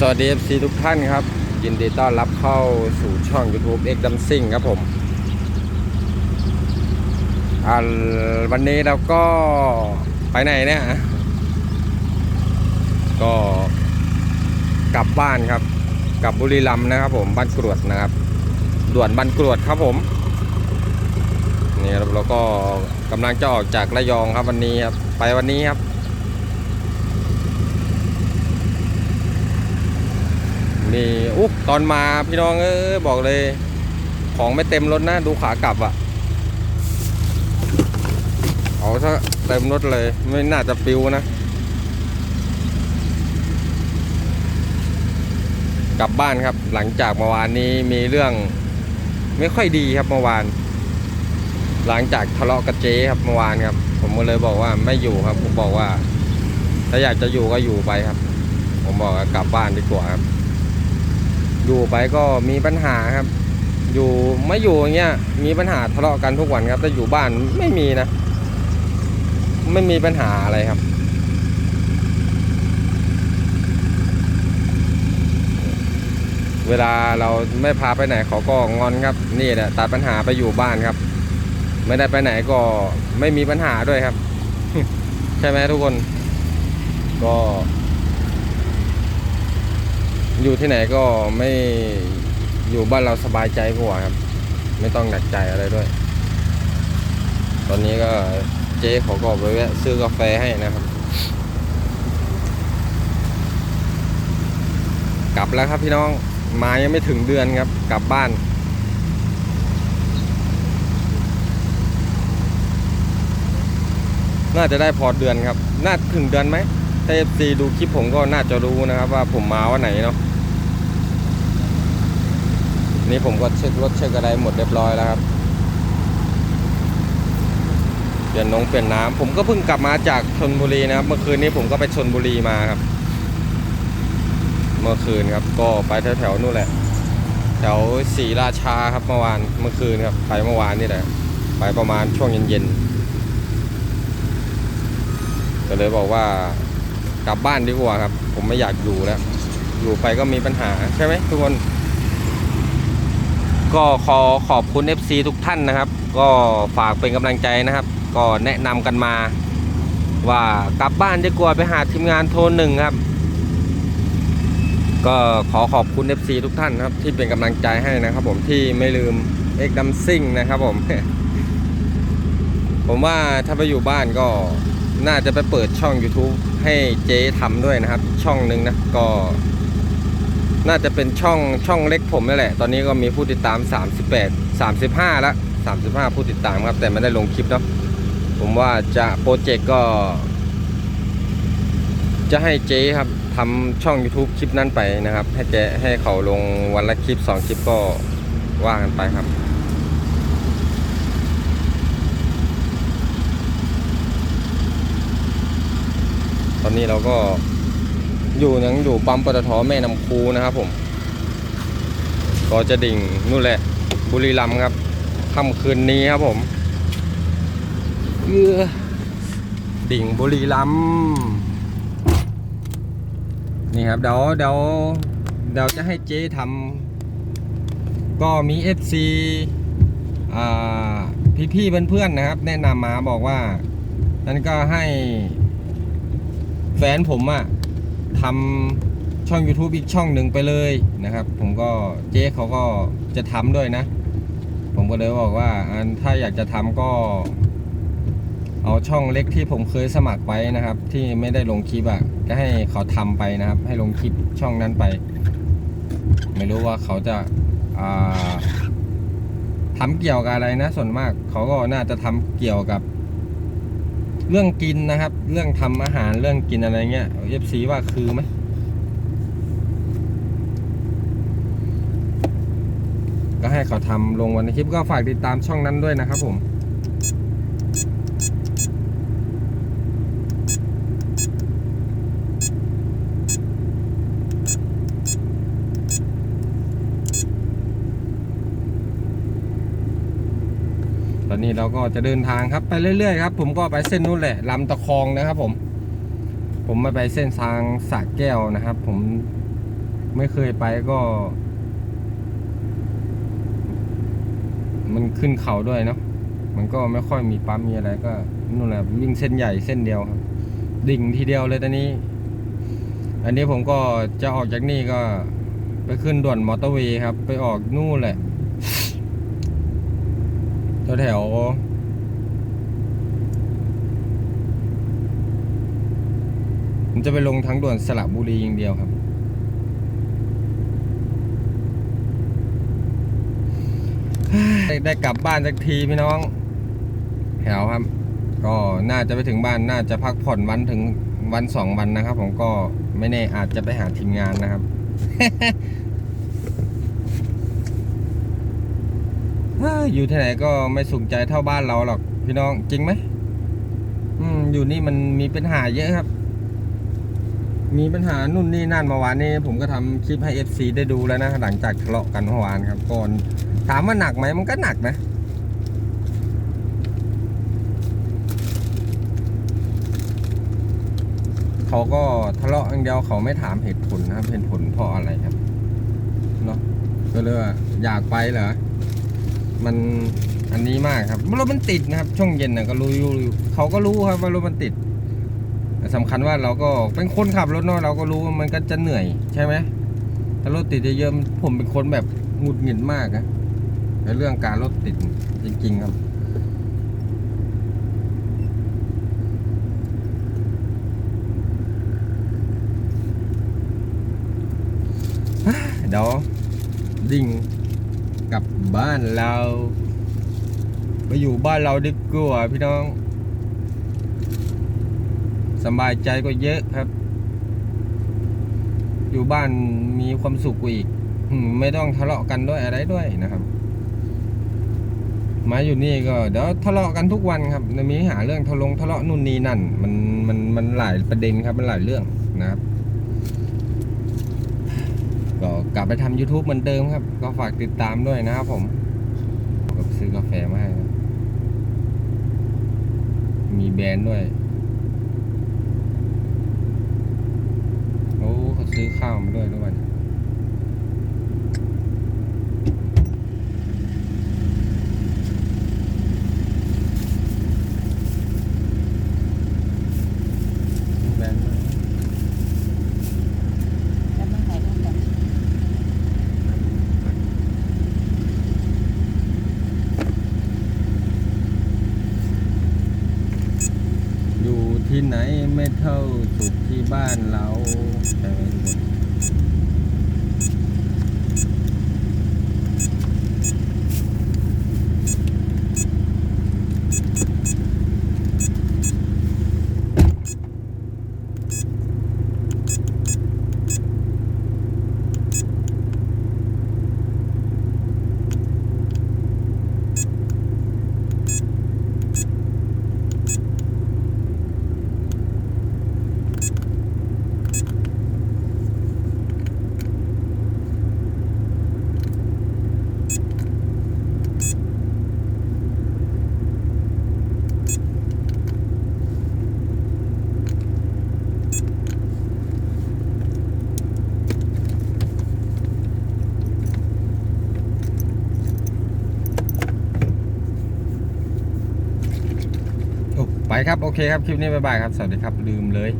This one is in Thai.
สวัสดี FC ทุกท่านครับ ยินดีต้อนรับเข้าสู่ช่อง YouTube X d a m s i n g ครับผมวันนี้เราก็ไปไหนเนี่ย ก็กลับบ้านครับ กลับบุรีรัมย์นะครับผมบ้านกรวดนะครับ ด่วนบ้านกรวดครับผม นี่เราก็กำลังจะออกจากระยองครับวันนี้ครับ ไปวันนี้ครับ นี่อุ๊ตอนมาพี่น้องเออบอกเลย ของไม่เต็มรถนะ ดูขากลับอะ่ะเอาซะเต็มรถเลย ไม่น่าจะปิวนะ กลับบ้านครับ หลังจากเมื่อวานนี้มีเรื่อง ไม่ค่อยดีครับเมื่อวาน หลังจากทะเลาะกับเจ๊ครับเมื่อวานครับ ผมก็เลยบอกว่าไม่อยู่ครับ ผมบอกว่า ถ้าอยากจะอยู่ก็อยู่ไปครับ ผมบอกกลับบ้านดีกว่าครับ อยู่ไปก็มีปัญหาครับ อยู่ไม่อยู่อย่างเงี้ยมีปัญหาทะเลาะกันทุกวันครับ แต่อยู่บ้านไม่มีนะ ไม่มีปัญหาอะไรครับ เวลาเราไม่พาไปไหนเขาก็งอนครับ นี่แหละตัดปัญหาไปอยู่บ้านครับ ไม่ได้ไปไหนก็ไม่มีปัญหาด้วยครับ ใช่ไหมทุกคน ก็ อยู่ที่ไหนก็ไม่อยู่บ้านเราสบายใจกว่าครับ ไม่ต้องหนักใจอะไรด้วย ตอนนี้ก็เจ๊ขาก็ไปแวะซื้อกาแฟให้นะครับ กลับแล้วครับพี่น้องมายังไม่ถึงเดือนครับ กลับบ้าน น่าจะได้พอเดือนครับ น่าถึงเดือนไหมถ้าเอฟซีดูคลิปผมก็น่าจะรู้นะครับ ว่าผมมาวันไหนเนาะ นี่ผมก็เช็ครถเช็คอะไรหมดเรียบร้อยแล้วครับ เปลี่ยนนงเปลี่ยนน้ำผมก็เพิ่งกลับมาจากชนบุรีนะครับ เมื่อคืนนี้ผมก็ไปชนบุรีมาครับ เมื่อคืนครับ ก็ไปแถวๆนู่นแหละ แถวศรีราชาครับเมื่อวานเมื่อคืนครับ ไปเมื่อวานนี่แหละ ไปประมาณช่วงเย็นๆก็เลยบอกว่ากลับบ้านดีกว่าครับ ผมไม่อยากอยู่แล้ว อยู่ไปก็มีปัญหาใช่ไหมทุกคน ก็ขอขอบคุณ FC ทุกท่านนะครับ ก็ฝากเป็นกำลังใจนะครับ ก็แนะนำกันมา ว่ากลับบ้านดีกว่าไปหาทีมงานโทรหนึ่งครับ ก็ขอขอบคุณ FC ทุกท่านครับ ที่เป็นกำลังใจให้นะครับ ผมที่ไม่ลืมเอ็กดัมซิ่งนะครับผม ผมว่าถ้าไปอยู่บ้านก็น่าจะไปเปิดช่อง YouTube ให้เจ๊ทำด้วยนะครับ ช่องหนึ่งนะก็ น่าจะเป็นช่องช่องเล็กผมนั่นแหละ ตอนนี้ก็มีผู้ติดตาม 38 35แล้ว35 ผู้ติดตามครับ แต่ไม่ได้ลงคลิปเนาะผมว่าจะโปรเจกต์ก็ จะให้เจ๊ครับทำช่อง YouTube คลิปนั้นไปนะครับ ให้เจ๊ให้เขาลงวันละคลิป 2 คลิปก็ว่ากันไปครับตอนนี้เราก็ อยู่ยังอยู่ปั๊มปตทแม่น้ำคูนะครับผม ก็จะดิ่งนู่นแหละ บุรีรัมย์ครับค่ำคืนนี้ครับผมเอือดิ่งบุรีรัมย์นี่ครับเดี๋ยวเดี๋ยวเดี๋ยวจะให้เจ๊ทำก็มี FC อ่าพี่ๆเพื่อนๆนะครับ แนะนำมาบอกว่านั้นก็ให้แฟนผมอะ ทำช่อง YouTube อีกช่องหนึ่งไปเลยนะครับ ผมก็เจ๊เขาก็จะทำด้วยนะ ผมก็เลยบอกว่าอันถ้าอยากจะทำก็ เอาช่องเล็กที่ผมเคยสมัครไว้นะครับ ที่ไม่ได้ลงคลิปอะก็ให้เขาทำไปนะครับ ให้ลงคลิปช่องนั้นไป ไม่รู้ว่าเขาจะาทำเกี่ยวกับอะไรนะ ส่วนมาก เขาก็น่าจะทำเกี่ยวกับ เรื่องกินนะครับ เรื่องทำอาหารเรื่องกินอะไรเงี้ยเอฟซีว่าคือไหมก็ให้เขาทำลงวันในคลิปก็ฝากติดตามช่องนั้นด้วยนะครับผม ต อนนี้เราก็จะเดินทางครับไปเรื่อยๆครับผมก็ไปเส้นนู้นแหละลำตะคองนะครับ ผม ผมไม่ไปเส้นทางสระแก้วนะครับ ผมไม่เคยไปก็ มันขึ้นเขาด้วยเนาะมันก็ไม่ค่อยมีปั๊มมีอะไรก็นู่นแหละวิ่งเส้นใหญ่เส้นเดียวครับ ดิ่งทีเดียวเลยตอนนี้ อันนี้ผมก็จะออกจากนี่ก็ไปขึ้นด่วนมอเตอร์เวย์ครับ ไปออกนู่นแหละ แถวแถวผมจะไปลงทางด่วนสระบุรีอย่างเดียวครับ ได้ได้กลับบ้านสักทีพี่น้อง แถวครับ ก็น่าจะไปถึงบ้านน่าจะพักผ่อนวันถึงวันสองวันนะครับ ผมก็ไม่แน่อาจจะไปหาทีมงานนะครับ อยู่ที่ไหนก็ไม่สุขใจเท่าบ้านเราหรอก พี่น้องจริงไหมอืมอยู่นี่มันมีปัญหาเยอะครับ มีปัญหานู่นนี่นั่นเมื่อวานนี้ ผมก็ทำคลิปให้ FC ได้ดูแล้วนะหลังจากทะเลาะกันเมื่อวานครับก่อนถามว่าหนักไหมมันก็หนักนะเขาก็ทะเลาะอย่างเดียวเขาไม่ถามเหตุผลนะครับเหตุผลเพราะอะไรครับเนาะก็เลยว่าอยากไปเหรอ มันอันนี้มากครับรถมันติดนะครับ ช่วงเย็นนะก็รู้อยู่เขาก็รู้ครับว่ารถมันติดแต่สำคัญว่าเราก็เป็นคนขับรถเนาะเราก็รู้ว่ามันก็จะเหนื่อยใช่ไหมถ้ารถติดเยอะๆผมเป็นคนแบบหงุดหงิดมากนะในเรื่องการรถติดจริง ๆ ครับเดี๋ยวดิ่ง กลับบ้านเราไปอยู่บ้านเราดีกว่าพี่น้อง สบายใจก็เยอะครับ อยู่บ้านมีความสุขกว่าอีกไม่ต้องทะเลาะกันด้วยอะไรด้วยนะครับ มาอยู่นี่ก็เดี๋ยวทะเลาะกันทุกวันครับมีหาเรื่องทะลงทะเลาะนู่นนี่นั่น มันมันมันหลายประเด็นครับมันหลายเรื่องนะครับ กลับไปทำ YouTube เหมือนเดิมครับ ก็ฝากติดตามด้วยนะครับผมก็ซื้อกาแฟมาให้นะมีแบรนด์ด้วย โอ้เขาซื้อข้าวมาด้วยด้วยวันมีแบรนด์ด้วย แล้วมาถ่ายรูปกัน อยู่ ที่ไหนไม่เท่าสุขที่บ้านเราใช่ไหมทุกคน ครับ โอเคครับ คลิปนี้บ๊ายบายครับ สวัสดีครับ ลืมเลย